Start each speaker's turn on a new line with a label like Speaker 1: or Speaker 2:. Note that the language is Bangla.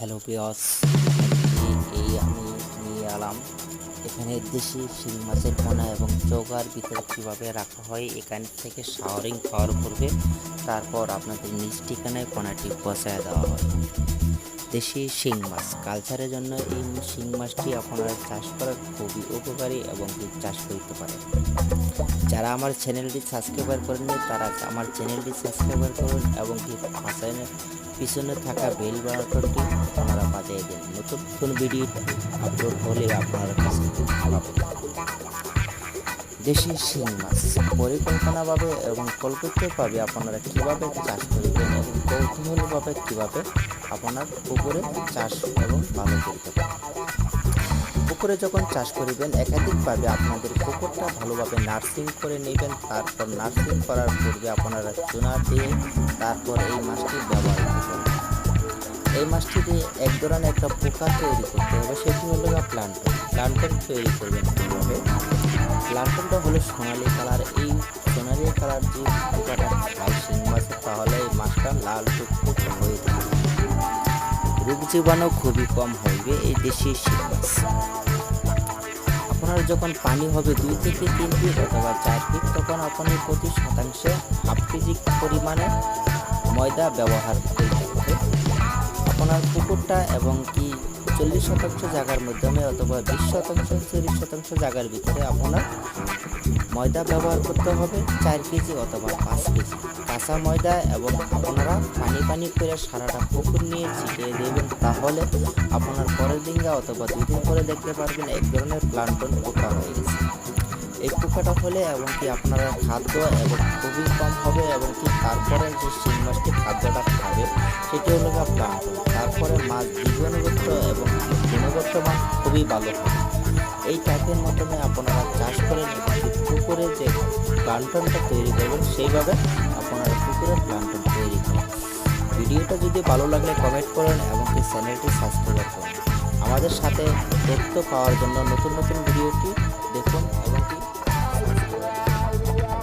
Speaker 1: হ্যালো পিয়স এই আমি নিয়ে এলাম। এখানে দেশি শিং মাছের পোনা এবং চৌকার ভিতরে কীভাবে রাখা হয়, এখান থেকে শাওয়ারিং খাওয়ার পূর্বে তারপর আপনাদের নিজ ঠিকানায় পোনাটি পৌঁছায় দেওয়া হয়। দেশি শিং মাছ কালচারের জন্য এই শিং মাছটি আপনারা চাষ করার খুবই উপকারী এবং চাষ করতে পারেন। যারা আমার চ্যানেলটি সাবস্ক্রাইবার করেননি, তারা আমার চ্যানেলটি সাবস্ক্রাইবার করুন এবং কি পাশে পিছনে থাকা বেল বাটনটি আপনারা বাজিয়ে দিন। নতুন নতুন ভিডিও আপলোড হলে আপনার কাছে দেশি শিং মাছ পরিকল্পনাভাবে এবং কল্পিতভাবে আপনারা কীভাবে চাষ করবেন এবং কৌতূহলভাবে কীভাবে আপনার পুকুরে চাষ এবং ভালো করতে পারেন পুকুরে যখন চাষ করিবেন, একাধিকভাবে আপনাদের পুকুরটা ভালোভাবে নার্সিং করে নেবেন। তারপর নার্সিং করার পূর্বে আপনারা চুনা দিয়ে তারপর এই মাছটি ব্যবহার করবেন। এই মাছটি দিয়ে এক ধরনের একটা পোকা তৈরি করতে হবে, সেটি হলো প্লান্টন। প্লান্টন তৈরি করবেন কীভাবে? প্লান্টনটা হলো সোনালি কালার। এই সোনালি কালার যে পোকাটা খায় শিং মাছে তাহলে এই মাছটা লাল টুকটুক হয়ে থাকবে রোগ জীবাণু খুবই কম হইবে এই দেশি শীত মাছ আপনার যখন পানি হবে দুই থেকে তিন ফিট অথবা চার ফিট তখন আপনি প্রতি শতাংশে হাফ কেজি পরিমাণে ময়দা ব্যবহার করতে হবে আপনার পুকুরটা এবং কি চল্লিশ শতাংশ জায়গার মাধ্যমে অথবা বিশ শতাংশ চল্লিশ শতাংশ জায়গার ভিতরে আপনার ময়দা ব্যবহার করতে হবে, চার কেজি অথবা পাঁচ কেজি। কাঁচা ময়দা এবং আপনারা পানি পানি করে সারাটা পুকুর নিয়ে ছিটিয়ে দেবেন, তাহলে আপনার পরের দিনগা অথবা দুই দিন পরে দেখতে পারবেন এক ধরনের প্লান্টন পোকা হয়ে গেছে। এই পোকাটা হলে এবং কি আপনারা খাদ্য এবং খুবই কম হবে এবং কি তারপরে যে শিং সেটি হলো প্লান্টন তারপরে মাছ জীবনগত এবং গুণগত মান খুবই ভালো হবে এই টাইপের মাধ্যমে আপনারা চাষ এবং পুকুরে যে প্লান্টনটা তৈরি করবেন, সেইভাবে আপনারা পুকুরে প্লান্টন তৈরি করেন ভিডিওটা যদি ভালো লাগলে কমেন্ট করুন এবং চ্যানেলটি সাবস্ক্রাইব করুন। আমাদের সাথে তথ্য পাওয়ার জন্য নতুন নতুন ভিডিওটি